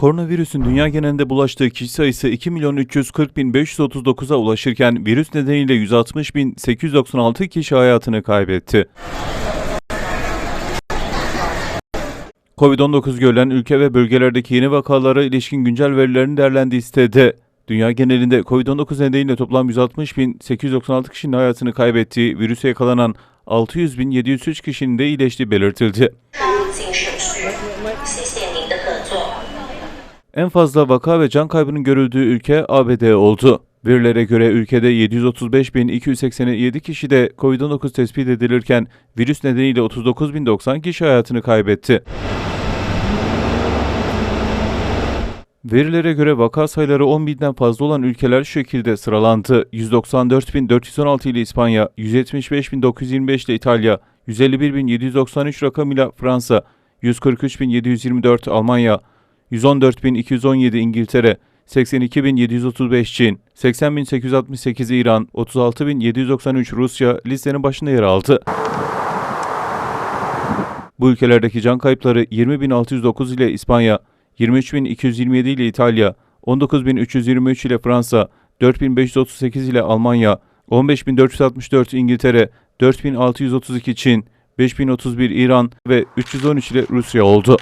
Koronavirüsün dünya genelinde bulaştığı kişi sayısı 2 milyon 340 bin 539'a ulaşırken virüs nedeniyle 160 bin 896 kişi hayatını kaybetti. Covid-19 görülen ülke ve bölgelerdeki yeni vakalara ilişkin güncel verilerin değerlendiği sitede, dünya genelinde Covid-19 nedeniyle toplam 160 bin 896 kişinin hayatını kaybettiği, virüse yakalanan 600 bin 703 kişinin de iyileştiği belirtildi. En fazla vaka ve can kaybının görüldüğü ülke ABD oldu. Verilere göre ülkede 735.287 kişi de COVID-19 tespit edilirken virüs nedeniyle 39.090 kişi hayatını kaybetti. Verilere göre vaka sayıları 10 binden fazla olan ülkeler şu şekilde sıralandı. 194.416 ile İspanya, 175.925 ile İtalya, 151.793 rakamıyla Fransa, 143.724 Almanya, 114.217 İngiltere, 82.735 Çin, 80.868 İran, 36.793 Rusya listenin başında yer aldı. Bu ülkelerdeki can kayıpları 20.609 ile İspanya, 23.227 ile İtalya, 19.323 ile Fransa, 4.538 ile Almanya, 15.464 İngiltere, 4.632 Çin, 5.031 İran ve 313 ile Rusya oldu.